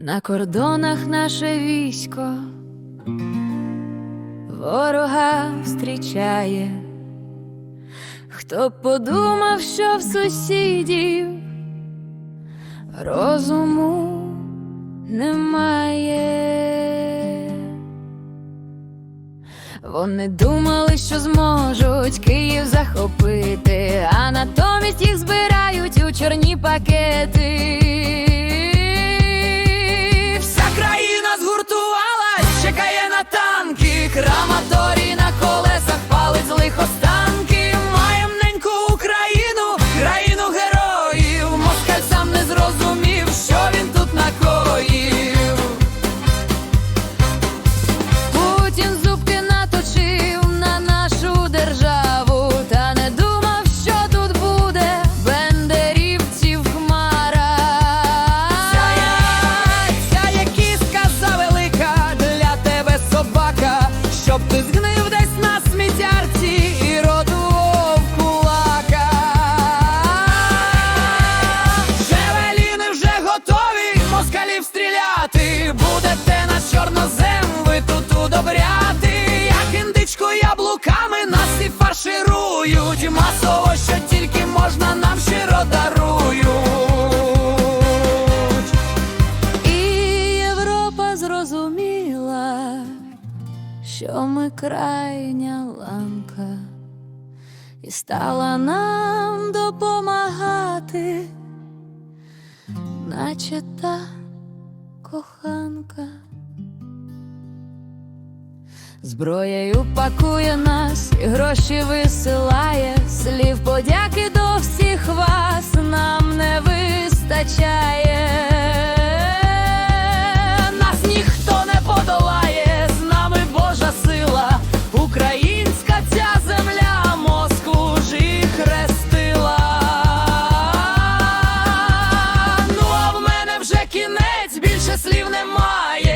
На кордонах наше військо ворога зустрічає. Хто б подумав, що в сусідів розуму немає. Вони думали, що зможуть Київ захопити, а натомість їх збирають у чорні пакети. Танки, чорнозем, тут удобряти. Як індичку яблуками нас і фарширують. Масово, що тільки можна, нам щиро дарують. І Європа зрозуміла, що ми крайня ланка, і стала нам допомагати наче та коханка. Зброєю пакує нас і гроші висилає. Слів подяки до всіх вас нам не вистачає. Нас ніхто не подолає, з нами Божа сила, українська ця земля, Москву ж і хрестила. Ну а в мене вже кінець, більше слів немає.